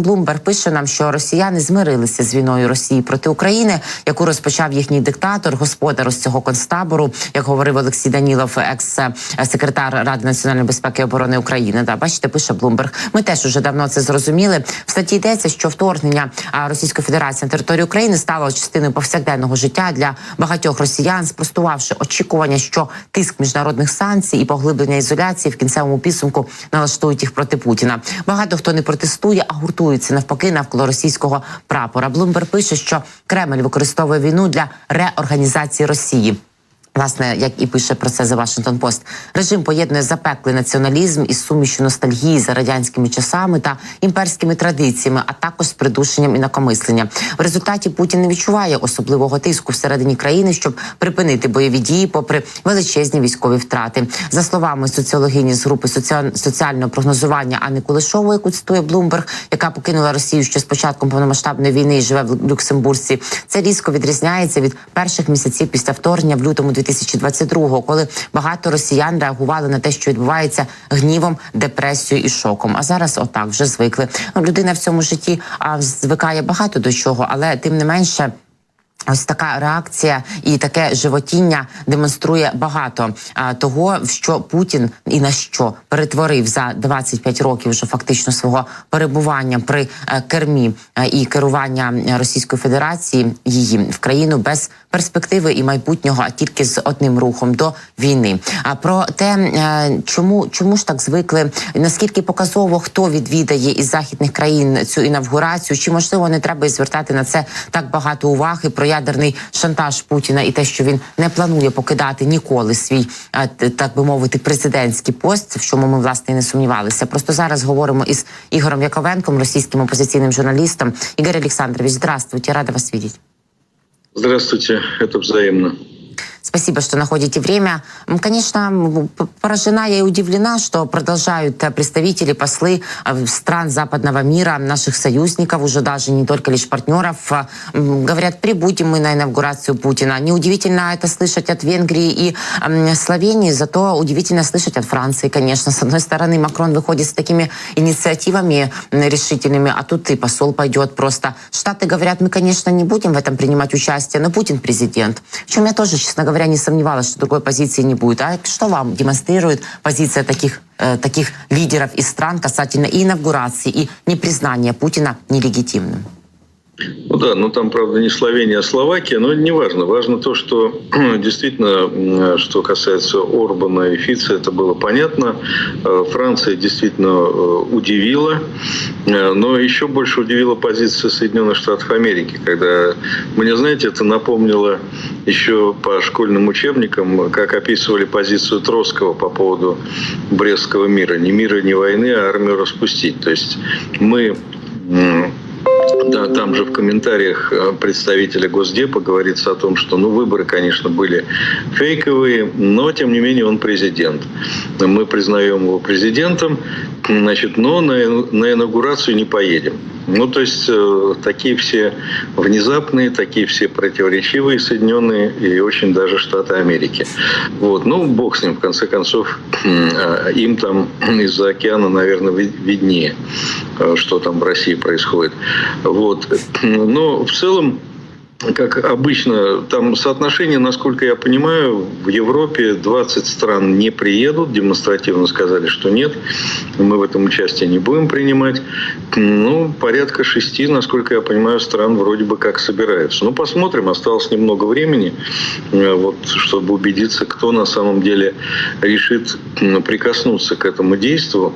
Блумберг пише нам, що росіяни змирилися з війною Росії проти України, яку розпочав їхній диктатор, господар з цього концтабору, як говорив Олексій Данілов, екс-секретар Ради національної безпеки і оборони України. Да, бачите, пише Блумберг. Ми теж уже давно це зрозуміли. В статті йдеться, що вторгнення Російської Федерації на територію України стало частиною повсякденного життя для багатьох росіян, спростувавши очікування, що тиск міжнародних санкцій і поглиблення ізоляції в кінцевому підсумку налаштують їх проти Путіна. Багато хто не протестує, а гуртується навпаки навколо російського прапора. Блумбер пише, що Кремль використовує війну для реорганізації Росії. Власне, як і пише про це The Washington Post, режим поєднує запеклий націоналізм із сумішю ностальгії за радянськими часами та імперськими традиціями, а також з придушенням інакомислення. В результаті Путін не відчуває особливого тиску всередині країни, щоб припинити бойові дії, попри величезні військові втрати. За словами соціологині з групи соціаль- соціального прогнозування Анни Кулешової, яку цитує Блумберг, яка покинула Росію ще з початком повномасштабної війни і живе в Люксембурзі. Це різко відрізняється від перших місяців після вторгнення в лютому 2022-го, коли багато росіян реагували на те, що відбувається гнівом, депресією і шоком. А зараз отак вже звикли. Ну, людина в цьому житті а, звикає багато до чого, але тим не менше. Ось така реакція і таке животіння демонструє багато того, що Путін і на що перетворив за 25 років вже фактично свого перебування при е, кермі е, і керування Російської Федерації її в країну без перспективи і майбутнього, а тільки з одним рухом до війни. А про те, е, чому чому ж так звикли, наскільки показово хто відвідає із західних країн цю інавгурацію, чи можливо не треба і звертати на це так багато уваги про ядерний шантаж Путіна і те, що він не планує покидати ніколи свій е, так би мовити президентський пост, в чому ми власне і не сумнівалися. Просто зараз говоримо із Ігорем Яковенком, російським опозиційним журналістом. Ігор Олександрович, здравствуйте, рада вас видеть. Здравствуйте, это взаимно. Спасибо, что находите время. Конечно, поражена я и удивлена, что продолжают э, представители, послы э, стран западного мира, наших союзников, уже даже не только лишь партнеров, э, говорят, прибудем мы на инаугурацию Путина. Неудивительно это слышать от Венгрии и Словении, зато удивительно слышать от Франции, конечно. С одной стороны, Макрон выходит с такими инициативами решительными, а тут и посол пойдет просто. Штаты говорят, мы, конечно, не будем в этом принимать участие, но Путин президент. В чем я тоже, честно говоря, не сомневалась, что другой позиции не будет. А что вам демонстрирует позиция таких, э, таких лидеров из стран касательно и инаугурации, и непризнания Путина нелегитимным? Ну да, ну там, правда, не Словения, а Словакия, но не важно. Важно то, что действительно, что касается Орбана и Фица, это было понятно. Э, Франция действительно э, удивила, Э, но еще больше удивила позиция Соединенных Штатов Америки, когда, мне, знаете, это напомнило еще по школьным учебникам, как описывали позицию Троцкого по поводу Брестского мира. Ни мира, ни войны, а армию распустить. То есть мы м, да, там же в комментариях э, представителя Госдепа говорится о том, что ну, выборы, конечно, были фейковые, но, тем не менее, он президент. Мы признаем его президентом, значит, но на, на инаугурацию не поедем. Ну, то есть э, такие все внезапные, такие все противоречивые Соединенные и очень даже Штаты Америки. Вот. Ну, бог с ним, в конце концов, э, им там из-за океана, наверное, ви- виднее, что там в России происходит. Вот. Но в целом как обычно, там соотношение, насколько я понимаю, в Европе 20 стран не приедут, демонстративно сказали, что нет, мы в этом участие не будем принимать. Ну, порядка шести, насколько я понимаю, стран вроде бы как собираются. Ну, посмотрим, осталось немного времени, э, вот, чтобы убедиться, кто на самом деле решит прикоснуться к этому действию.